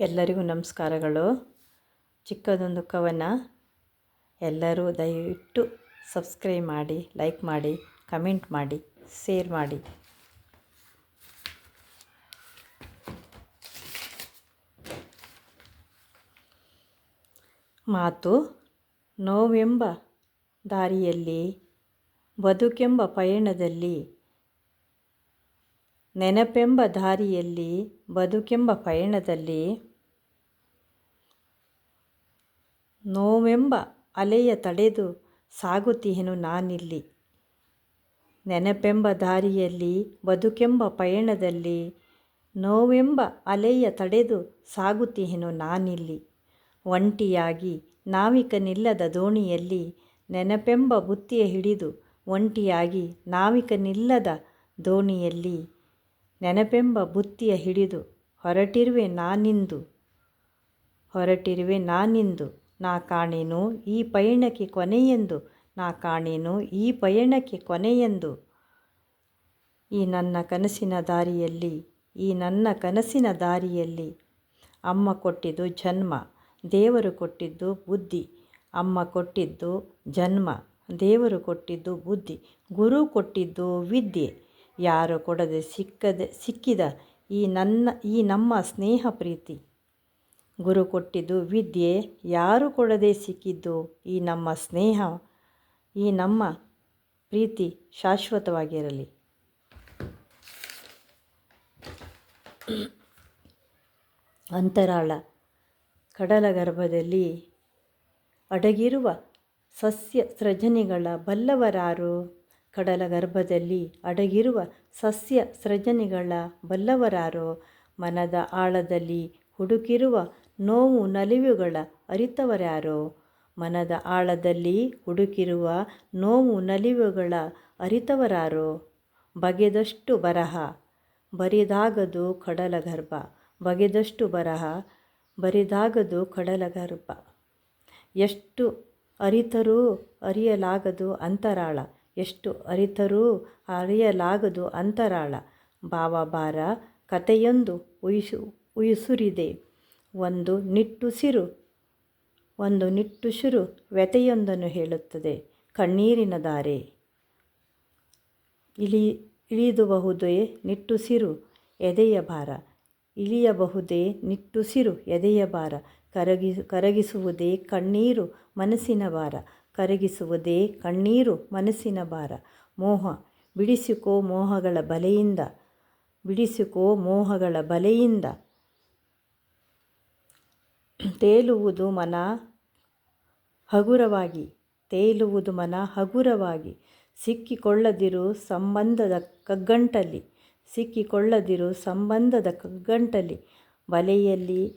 ಎಲ್ಲರಿಗೂ ನಮಸ್ಕಾರಗಳು. ಚಿಕ್ಕದೊಂದು ಕವನ. ಎಲ್ಲರೂ ದಯವಿಟ್ಟು ಸಬ್ಸ್ಕ್ರೈಬ್ ಮಾಡಿ, ಲೈಕ್ ಮಾಡಿ, ಕಮೆಂಟ್ ಮಾಡಿ, ಶೇರ್ ಮಾಡಿ. ಮಾತು, ನೋವೆಂಬ ದಾರಿಯಲ್ಲಿ, ಬದುಕೆಂಬ ಪಯಣದಲ್ಲಿ ನೆನಪೆಂಬ ದಾರಿಯಲ್ಲಿ, ಬದುಕೆಂಬ ಪಯಣದಲ್ಲಿ, ನೋವೆಂಬ ಅಲೆಯ ತಡೆದು ಸಾಗುತ್ತಿಹೆನು ನಾನಿಲ್ಲಿ. ನೆನಪೆಂಬ ದಾರಿಯಲ್ಲಿ, ಬದುಕೆಂಬ ಪಯಣದಲ್ಲಿ, ನೋವೆಂಬ ಅಲೆಯ ತಡೆದು ಸಾಗುತ್ತಿಹೆನು ನಾನಿಲ್ಲಿ. ಒಂಟಿಯಾಗಿ ನಾವಿಕನಿಲ್ಲದ ದೋಣಿಯಲ್ಲಿ, ನೆನಪೆಂಬ ಬುತ್ತಿಯ ಹಿಡಿದು ಒಂಟಿಯಾಗಿ ನಾವಿಕನಿಲ್ಲದ ದೋಣಿಯಲ್ಲಿ ನೆನಪೆಂಬ ಬುತ್ತಿಯ ಹಿಡಿದು, ಹೊರಟಿರುವೆ ನಾನಿಂದು ಹೊರಟಿರುವೆ ನಾನಿಂದು ನಾ ಕಾಣೇನು ಈ ಪಯಣಕ್ಕೆ ಕೊನೆಯೆಂದು. ನಾ ಕಾಣೇನು ಈ ಪಯಣಕ್ಕೆ ಕೊನೆಯೆಂದು. ಈ ನನ್ನ ಕನಸಿನ ದಾರಿಯಲ್ಲಿ, ಈ ನನ್ನ ಕನಸಿನ ದಾರಿಯಲ್ಲಿ ಅಮ್ಮ ಕೊಟ್ಟಿದ್ದು ಜನ್ಮ, ದೇವರು ಕೊಟ್ಟಿದ್ದು ಬುದ್ಧಿ. ಅಮ್ಮ ಕೊಟ್ಟಿದ್ದು ಜನ್ಮ, ದೇವರು ಕೊಟ್ಟಿದ್ದು ಬುದ್ಧಿ. ಗುರು ಕೊಟ್ಟಿದ್ದು ವಿದ್ಯೆ. ಯಾರು ಕೊಡದೆ ಸಿಕ್ಕದೆ ಸಿಕ್ಕಿದ ಈ ನನ್ನ, ಈ ನಮ್ಮ ಸ್ನೇಹ ಪ್ರೀತಿ. ಗುರು ಕೊಟ್ಟಿದ್ದು ವಿದ್ಯೆ, ಯಾರು ಕೊಡದೆ ಸಿಕ್ಕಿದ್ದು ಈ ನಮ್ಮ ಸ್ನೇಹ, ಈ ನಮ್ಮ ಪ್ರೀತಿ ಶಾಶ್ವತವಾಗಿರಲಿ. ಅಂತರಾಳ, ಕಡಲ ಗರ್ಭದಲ್ಲಿ ಅಡಗಿರುವ ಸಸ್ಯ ಸೃಜನಿಗಳ ಬಲ್ಲವರಾರು? ಕಡಲ ಗರ್ಭದಲ್ಲಿ ಅಡಗಿರುವ ಸಸ್ಯ ಸೃಜನಿಗಳ ಬಲ್ಲವರಾರೋ, ಮನದ ಆಳದಲ್ಲಿ ಹುಡುಕಿರುವ ನೋವು ನಲಿವುಗಳ ಅರಿತವರ್ಯಾರೋ ಮನದ ಆಳದಲ್ಲಿ ಹುಡುಕಿರುವ ನೋವು ನಲಿವುಗಳ ಅರಿತವರಾರೋ. ಬಗೆದಷ್ಟು ಬರಹ, ಬರಿದಾಗದು ಕಡಲ ಗರ್ಭ. ಬಗೆದಷ್ಟು ಬರಹ, ಬರಿದಾಗದು ಕಡಲ ಗರ್ಭ. ಎಷ್ಟು ಅರಿತರೂ ಅರಿಯಲಾಗದು ಅಂತರಾಳ. ಎಷ್ಟು ಅರಿತರೂ ಅರಿಯಲಾಗದು ಅಂತರಾಳ. ಭಾವಭಾರ ಕಥೆಯೊಂದು ಉಯಿಸು, ಉಯಿಸುರಿದೆ. ಒಂದು ನಿಟ್ಟುಸಿರು ಒಂದು ನಿಟ್ಟುಸಿರು ವ್ಯಥೆಯೊಂದನ್ನು ಹೇಳುತ್ತದೆ. ಕಣ್ಣೀರಿನ ದಾರೆ. ಇಳಿ ಇಳಿದಬಹುದೇ ನಿಟ್ಟುಸಿರು ಎದೆಯ ಭಾರ. ಇಳಿಯಬಹುದೇ ನಿಟ್ಟುಸಿರು ಎದೆಯ ಭಾರ. ಕರಗಿ, ಕರಗಿಸುವುದೇ ಕಣ್ಣೀರು, ಮನಸ್ಸಿನ ಭಾರ. ಕರಗಿಸುವುದೇ ಕಣ್ಣೀರು ಮನಸ್ಸಿನ ಭಾರ. ಮೋಹ, ಬಿಡಿಸಿಕೋ ಮೋಹಗಳ ಬಲೆಯಿಂದ, ಬಿಡಿಸಿಕೋ ಮೋಹಗಳ ಬಲೆಯಿಂದ. ತೇಲುವುದು ಮನ ಹಗುರವಾಗಿ, ತೇಲುವುದು ಮನ ಹಗುರವಾಗಿ. ಸಿಕ್ಕಿಕೊಳ್ಳದಿರು ಸಂಬಂಧದ ಕಗ್ಗಂಟಲ್ಲಿ, ಸಿಕ್ಕಿಕೊಳ್ಳದಿರು ಸಂಬಂಧದ ಕಗ್ಗಂಟಲ್ಲಿ. ಬಲೆಯಲ್ಲಿ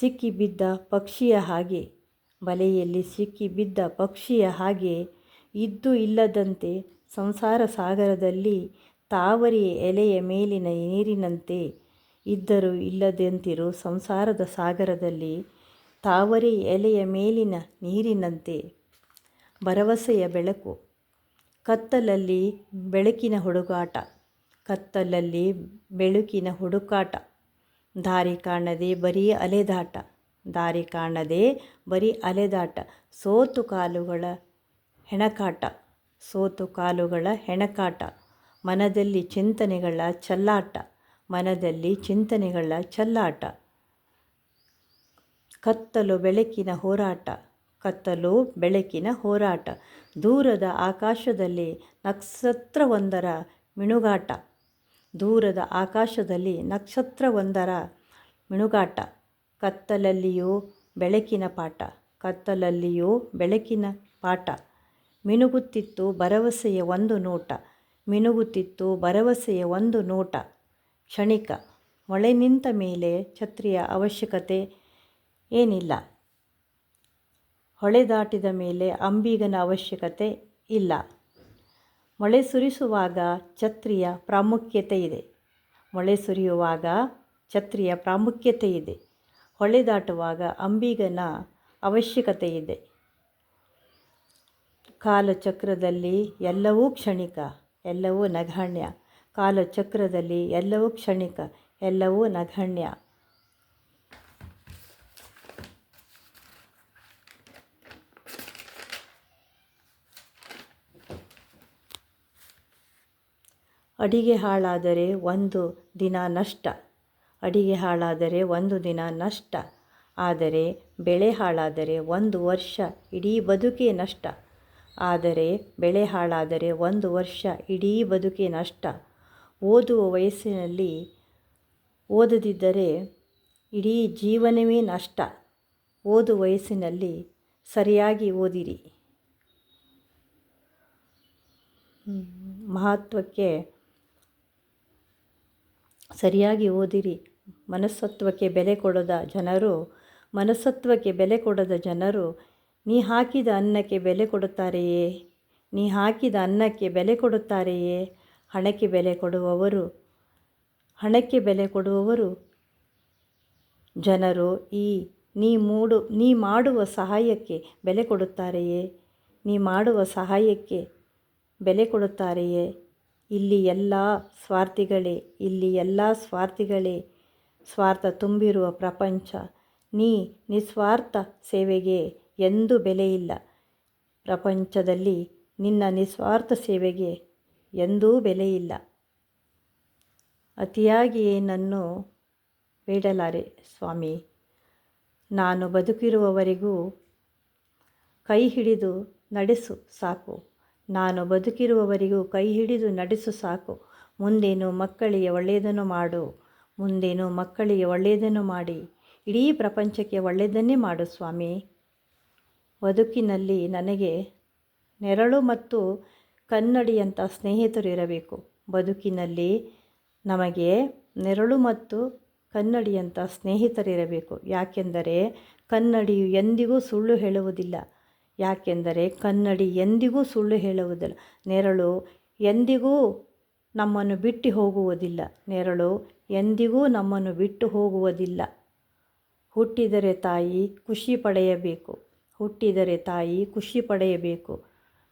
ಸಿಕ್ಕಿಬಿದ್ದ ಪಕ್ಷಿಯ ಹಾಗೆ ಬಲೆಯಲ್ಲಿ ಸಿಕ್ಕಿ ಬಿದ್ದ ಪಕ್ಷಿಯ ಹಾಗೆ ಇದ್ದು ಇಲ್ಲದಂತೆ ಸಂಸಾರ ಸಾಗರದಲ್ಲಿ ತಾವರಿ ಎಲೆಯ ಮೇಲಿನ ನೀರಿನಂತೆ ಇದ್ದರೂ ಇಲ್ಲದಂತಿರು ಸಂಸಾರದ ಸಾಗರದಲ್ಲಿ ತಾವರಿ ಎಲೆಯ ಮೇಲಿನ ನೀರಿನಂತೆ. ಭರವಸೆಯ ಬೆಳಕು. ಕತ್ತಲಲ್ಲಿ ಬೆಳಕಿನ ಹುಡುಗಾಟ ಕತ್ತಲಲ್ಲಿ ಬೆಳಕಿನ ಹುಡುಕಾಟ. ದಾರಿ ಕಾಣದೆ ಬರೀ ಅಲೆದಾಟ. ದಾರಿ ಕಾಣದೆ ಬರೀ ಅಲೆದಾಟ, ಸೋತು ಕಾಲುಗಳ ಹೆಣಕಾಟ, ಸೋತು ಕಾಲುಗಳ ಹೆಣಕಾಟ, ಮನದಲ್ಲಿ ಚಿಂತನೆಗಳ ಚಲ್ಲಾಟ, ಮನದಲ್ಲಿ ಚಿಂತನೆಗಳ ಚಲ್ಲಾಟ. ಕತ್ತಲು ಬೆಳಕಿನ ಹೋರಾಟ, ಕತ್ತಲು ಬೆಳಕಿನ ಹೋರಾಟ, ದೂರದ ಆಕಾಶದಲ್ಲಿ ನಕ್ಷತ್ರವೊಂದರ ಮಿಣುಗಾಟ ದೂರದ ಆಕಾಶದಲ್ಲಿ ನಕ್ಷತ್ರವೊಂದರ ಮಿಣುಗಾಟ ಕತ್ತಲಲ್ಲಿಯೂ ಬೆಳಕಿನ ಪಾಠ, ಕತ್ತಲಲ್ಲಿಯೂ ಬೆಳಕಿನ ಪಾಠ. ಮಿನುಗುತ್ತಿತ್ತು ಭರವಸೆಯ ಒಂದು ನೋಟ, ಮಿನುಗುತ್ತಿತ್ತು ಭರವಸೆಯ ಒಂದು ನೋಟ. ಕ್ಷಣಿಕ ಮಳೆ ನಿಂತ ಮೇಲೆ ಛತ್ರಿಯ ಅವಶ್ಯಕತೆ ಏನಿಲ್ಲ. ಹೊಳೆ ದಾಟಿದ ಮೇಲೆ ಅಂಬಿಗನ ಅವಶ್ಯಕತೆ ಇಲ್ಲ. ಮಳೆ ಸುರಿಸುವಾಗ ಛತ್ರಿಯ ಪ್ರಾಮುಖ್ಯತೆ ಇದೆ. ಮಳೆ ಸುರಿಯುವಾಗ ಛತ್ರಿಯ ಪ್ರಾಮುಖ್ಯತೆ ಇದೆ. ಹೊಳೆದಾಟುವಾಗ ಅಂಬಿಗನ ಅವಶ್ಯಕತೆ ಇದೆ ಕಾಲಚಕ್ರದಲ್ಲಿ ಎಲ್ಲವೂ ಕ್ಷಣಿಕ, ಎಲ್ಲವೂ ನಗಣ್ಯ. ಕಾಲಚಕ್ರದಲ್ಲಿ ಎಲ್ಲವೂ ಕ್ಷಣಿಕ, ಎಲ್ಲವೂ ನಗಣ್ಯ. ಅಡಿಗೆ ಹಾಳಾದರೆ ಒಂದು ದಿನ ನಷ್ಟ. ಅಡಿಗೆ ಹಾಳಾದರೆ ಒಂದು ದಿನ ನಷ್ಟ. ಆದರೆ ಬೆಳೆ ಹಾಳಾದರೆ ಒಂದು ವರ್ಷ ಇಡೀ ಬದುಕೇ ನಷ್ಟ. ಆದರೆ ಬೆಳೆ ಹಾಳಾದರೆ ಒಂದು ವರ್ಷ ಇಡೀ ಬದುಕೇ ನಷ್ಟ. ಓದುವ ವಯಸ್ಸಿನಲ್ಲಿ ಓದದಿದ್ದರೆ ಇಡೀ ಜೀವನವೇ ನಷ್ಟ. ಓದು ವಯಸ್ಸಿನಲ್ಲಿ ಸರಿಯಾಗಿ ಓದಿರಿ. ಮಹತ್ವಕ್ಕೆ ಸರಿಯಾಗಿ ಓದಿರಿ. ಮನಸ್ತತ್ವಕ್ಕೆ ಬೆಲೆ ಕೊಡದ ಜನರು, ಮನಸ್ಸತ್ವಕ್ಕೆ ಬೆಲೆ ಕೊಡದ ಜನರು, ನೀ ಹಾಕಿದ ಅನ್ನಕ್ಕೆ ಬೆಲೆ ಕೊಡುತ್ತಾರೆಯೇ? ನೀ ಹಾಕಿದ ಅನ್ನಕ್ಕೆ ಬೆಲೆ ಕೊಡುತ್ತಾರೆಯೇ? ಹಣಕ್ಕೆ ಬೆಲೆ ಕೊಡುವವರು, ಹಣಕ್ಕೆ ಬೆಲೆ ಕೊಡುವವರು ಜನರು ಈ ನೀ ಮೂಡು, ನೀ ಮಾಡುವ ಸಹಾಯಕ್ಕೆ ಬೆಲೆ ಕೊಡುತ್ತಾರೆಯೇ? ನೀ ಮಾಡುವ ಸಹಾಯಕ್ಕೆ ಬೆಲೆ ಕೊಡುತ್ತಾರೆಯೇ? ಇಲ್ಲಿ ಎಲ್ಲ ಸ್ವಾರ್ಥಿಗಳೇ, ಇಲ್ಲಿ ಎಲ್ಲ ಸ್ವಾರ್ಥಿಗಳೇ ಸ್ವಾರ್ಥ ತುಂಬಿರುವ ಪ್ರಪಂಚ, ನೀ ನಿಸ್ವಾರ್ಥ ಸೇವೆಗೆ ಎಂದೂ ಬೆಲೆಯಿಲ್ಲ. ಪ್ರಪಂಚದಲ್ಲಿ ನಿನ್ನ ನಿಸ್ವಾರ್ಥ ಸೇವೆಗೆ ಎಂದೂ ಬೆಲೆಯಿಲ್ಲ. ಅತಿಯಾಗಿ ಏನನ್ನು ಬೇಡಲಾರೆ ಸ್ವಾಮಿ. ನಾನು ಬದುಕಿರುವವರೆಗೂ ಕೈ ಹಿಡಿದು ನಡೆಸು ಸಾಕು. ನಾನು ಬದುಕಿರುವವರೆಗೂ ಕೈ ಹಿಡಿದು ನಡೆಸು ಸಾಕು. ಮುಂದೇನು ಮಕ್ಕಳಿಗೆ ಒಳ್ಳೆಯದನ್ನು ಮಾಡು. ಮುಂದೇನು ಮಕ್ಕಳಿಗೆ ಒಳ್ಳೆಯದನ್ನು ಮಾಡಿ. ಇಡೀ ಪ್ರಪಂಚಕ್ಕೆ ಒಳ್ಳೆಯದನ್ನೇ ಮಾಡು ಸ್ವಾಮಿ. ಬದುಕಿನಲ್ಲಿ ನನಗೆ ನೆರಳು ಮತ್ತು ಕನ್ನಡಿಯಂಥ ಸ್ನೇಹಿತರು ಇರಬೇಕು ಬದುಕಿನಲ್ಲಿ ನಮಗೆ ನೆರಳು ಮತ್ತು ಕನ್ನಡಿಯಂಥ ಸ್ನೇಹಿತರಿರಬೇಕು ಯಾಕೆಂದರೆ ಕನ್ನಡಿಯು ಎಂದಿಗೂ ಸುಳ್ಳು ಹೇಳುವುದಿಲ್ಲ. ಯಾಕೆಂದರೆ ಕನ್ನಡಿ ಎಂದಿಗೂ ಸುಳ್ಳು ಹೇಳುವುದಿಲ್ಲ. ನೆರಳು ಎಂದಿಗೂ ನಮ್ಮನ್ನು ಬಿಟ್ಟು ಹೋಗುವುದಿಲ್ಲ. ನೆರಳು ಎಂದಿಗೂ ನಮ್ಮನ್ನು ಬಿಟ್ಟು ಹೋಗುವುದಿಲ್ಲ. ಹುಟ್ಟಿದರೆ ತಾಯಿ ಖುಷಿ ಪಡೆಯಬೇಕು. ಹುಟ್ಟಿದರೆ ತಾಯಿ ಖುಷಿ ಪಡೆಯಬೇಕು.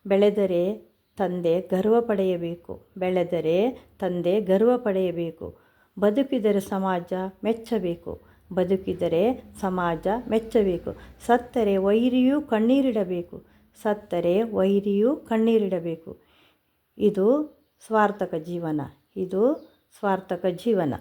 ಬೆಳೆದರೆ ತಂದೆ ಗರ್ವ ಪಡೆಯಬೇಕು. ಬೆಳೆದರೆ ತಂದೆ ಗರ್ವ ಪಡೆಯಬೇಕು. ಬದುಕಿದರೆ ಸಮಾಜ ಮೆಚ್ಚಬೇಕು. ಬದುಕಿದರೆ ಸಮಾಜ ಮೆಚ್ಚಬೇಕು. ಸತ್ತರೆ ವೈರಿಯೂ ಕಣ್ಣೀರಿಡಬೇಕು. ಸತ್ತರೆ ವೈರಿಯೂ ಕಣ್ಣೀರಿಡಬೇಕು. ಇದು ಸ್ವಾರ್ಥಕ ಜೀವನ. ಇದು ಸ್ವಾರ್ಥಕ ಜೀವನ.